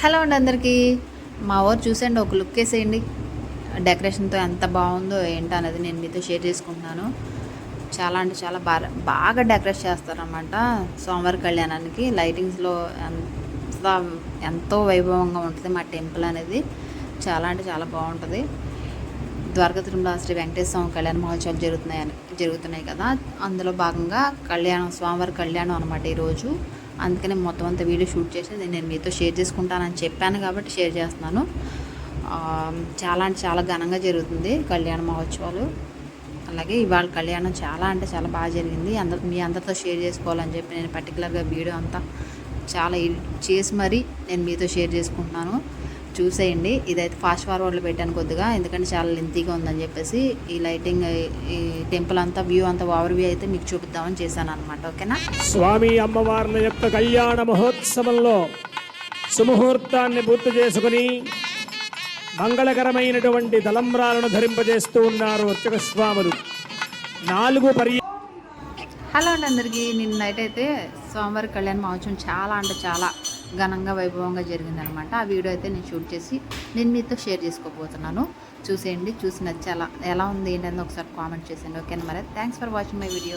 Hello అండి అందరికీ. మా ఊరు చూసండి ఒక లుక్ వేసేయండి. డెకరేషన్తో ఎంత బాగుందో ఏంటో అనేది నేను మీతో షేర్ చేసుకుంటున్నాను. చాలా అంటే చాలా బాగా బాగా డెకరేట్ చేస్తారనమాట సోమవారి కళ్యాణానికి. లైటింగ్స్లో ఎంత ఎంతో వైభవంగా ఉంటుంది మా టెంపుల్ అనేది. చాలా అంటే చాలా బాగుంటుంది. ద్వారకా తిరుమల శ్రీ వెంకటేశ్వర స్వామి కళ్యాణ మహోత్సవాలు జరుగుతున్నాయి జరుగుతున్నాయి కదా. అందులో భాగంగా కళ్యాణం స్వామివారి కళ్యాణం అనమాట ఈరోజు. అందుకనే మొత్తం అంతా వీడియో షూట్ చేసి నేను మీతో షేర్ చేసుకుంటానని చెప్పాను కాబట్టి షేర్ చేస్తున్నాను. చాలా అంటే చాలా ఘనంగా జరుగుతుంది కళ్యాణ మహోత్సవాలు. అలాగే ఇవాళ కళ్యాణం చాలా అంటే చాలా బాగా జరిగింది. అందరు మీ అందరితో షేర్ చేసుకోవాలని చెప్పి నేను పర్టికులర్గా వీడియో అంతా చాలా ఎడిట్ చేసి మరీ నేను మీతో షేర్ చేసుకుంటున్నాను. చూసేయండి. ఇదైతే ఫాస్ట్ ఫార్వర్డ్లో పెట్టాను కొద్దిగా. ఎందుకంటే చాలా లెంతీగా ఉందని చెప్పేసి ఈ లైటింగ్ ఈ టెంపుల్ అంతా వ్యూ అంతా ఓవర్ వ్యూ అయితే మీకు చూపిద్దామని చేశాను అనమాట ఓకేనా? స్వామి అమ్మవార్ల యొక్క కళ్యాణ మహోత్సవంలో సుముహూర్తాన్ని పూర్తి చేసుకుని మంగళకరమైనటువంటి తలంబ్రాలను ధరింపజేస్తూ ఉన్నారు అర్చక స్వాములు నాలుగు పర్య హలో అండి అందరికీ. నిన్న నైట్ అయితే సోమవారి కళ్యాణ మహోత్సవం చాలా అంటే చాలా ఘనంగా వైభవంగా జరిగిందనమాట. ఆ వీడియో అయితే నేను షూట్ చేసి నేను మీతో షేర్ చేసుకోబోతున్నాను. చూసేయండి చూసి నచ్చేలా ఎలా ఉంది ఏంటని ఒకసారి కామెంట్ చేసేయండి. ఓకేనా మరి? Thanks for watching my video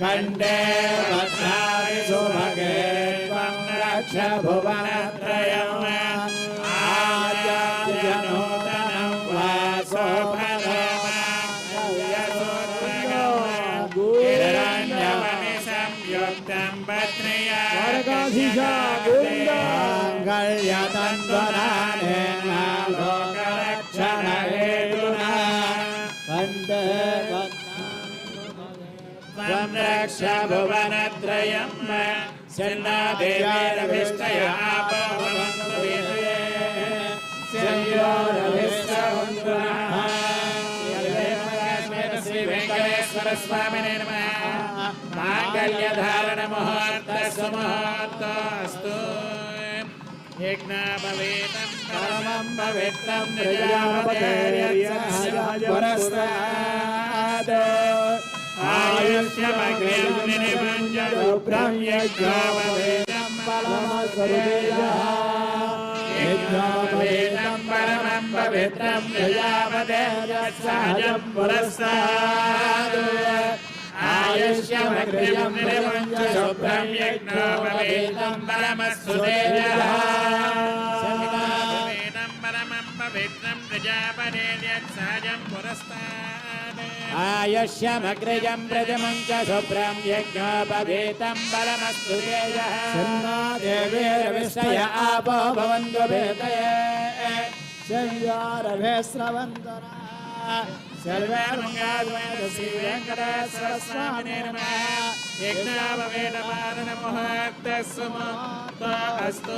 खण्डे वत्सारि सुभगे भुवन रक्ष भुवनत्रयम् आजाजनूतनं वासो संयुक्तं पत्न्या। गल्यतन्द्वरा भुवनत्रयम् सेन्नादेवेरभिष्टय आपवन्तुभिः नमः। माङ्गल्यधारणमुहूर्तसुमुहूर्तस्तु यज्ञाभवेदं परमं भवेत्तं प्रजापतेर्यस्य निनिमञ्जरुभ्रं यज्ञापवेदं यज्ञापवेदं परमं पवित्रं प्रजापतेर्यस्सहजं पुरस्तात् आयुष्यमग्र्यं निनिमञ्जरुभ्रं यज्ञापवेदं परमस्तु तेजः पवित्रं प्रजापतेर्यस्सहजं पुरस्तात् आयुष्यमग्रजं व्रजमं च शुभ्रं यज्ञोपभीतं बलमस्तु तेजः देवीरविष्टय आपो भवन्तु भेदये शव्यारभे स्रवन्तरा सर्वे मङ्गाद्वैत श्रीवेङ्कटेश्वर स्वामिने नमः यज्ञापवेदपारणमुहूर्तस्सु अस्तु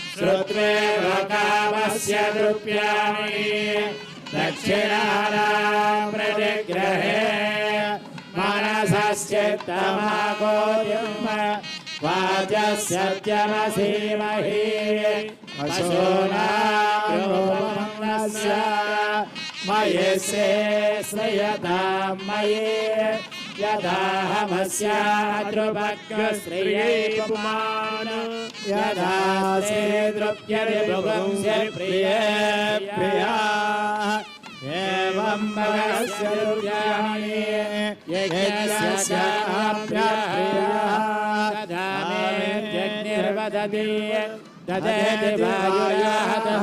तृप्तिरानन्दम् तस्याते भावेहना मालप्रबोधानन्दः मोक्षयो निहितस्वः श्रुत्वेव कामस्य तृप्याणि दक्षिणानां प्रतिग्रहे मनसश्चित्तमाकोर्यम् वाचस्य सत्यमसीमहि पशूनास्य मयि से श्रयतां मयि यदाहमस्याद्रुभग्श्रियै पुमान् यदा से द्रुप्यते भुवंस्य प्रिये प्रिया एवं भगस्य दुर्याणि यज्ञस्याप्यप्रिया यज्ञर्वदति ददेति वायुयाहतः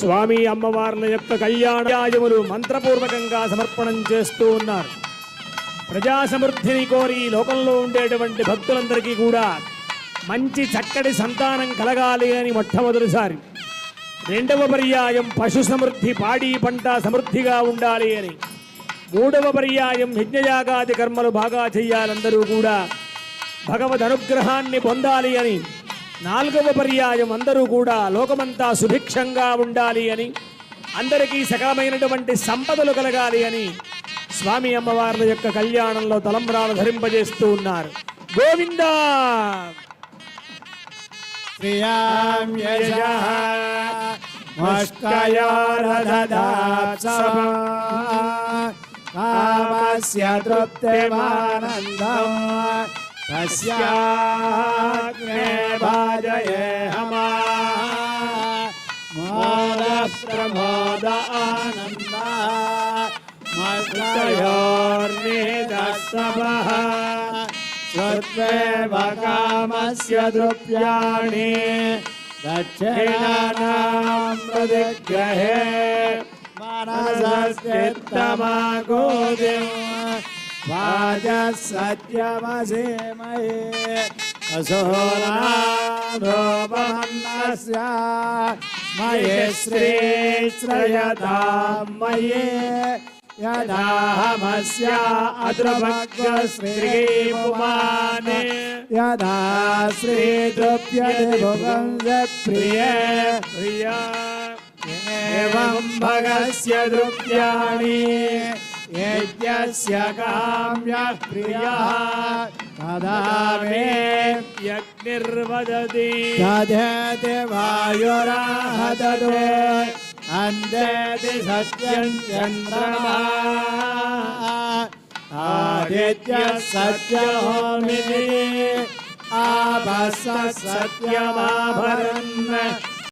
స్వామి అమ్మవార్ల యొక్క కళ్యాణయాజములు మంత్రపూర్వకంగా సమర్పణం చేస్తూ ఉన్నారు. ప్రజా సమృద్ధిని కోరి లోకంలో ఉండేటువంటి భక్తులందరికీ కూడా మంచి చక్కటి సంతానం కలగాలి అని మొట్టమొదటిసారి. రెండవ పర్యాయం పశు సమృద్ధి పాడి పంట సమృద్ధిగా ఉండాలి అని. మూడవ పర్యాయం యజ్ఞయాగాది కర్మలు బాగా చేయాలందరూ కూడా భగవద్ అనుగ్రహాన్ని పొందాలి అని నాలుగవ పర్యాయం అందరూ కూడా లోకమంతా సుభిక్షంగా ఉండాలి అని అందరికీ సకలమైనటువంటి సంపదలు కలగాలి అని స్వామి అమ్మవార్ల యొక్క కళ్యాణంలో తలంబ్రాలు ధరింపజేస్తూ ఉన్నారు. గోవింద! ప్రియాం యజః తృప్తిమానందం प्रमोद आनंद मत्तयोर्निदस्तवः स्वत्वेव कामस्य द्रुव्याणि दक्षिणानां प्रदिग्रहे मनसस्थितमागोदिम् वाजः सत्यमसेमये मये श्रेश्रयता मये यदाहमस्या अद्रभक्तश्रीपुमाने यदा श्रीद्रुप्यभुवङ्गप्रिय प्रिया एवं भगस्य द्रुप्याणि यज्ञस्य काम्यः प्रियः तदा मे यज्ञिर्वदति दधति वायुराहदतो अन्दति सत्यं चन्द्रमा। आदित्यः सत्यहोमिनि आपः सत्यमाभरन्।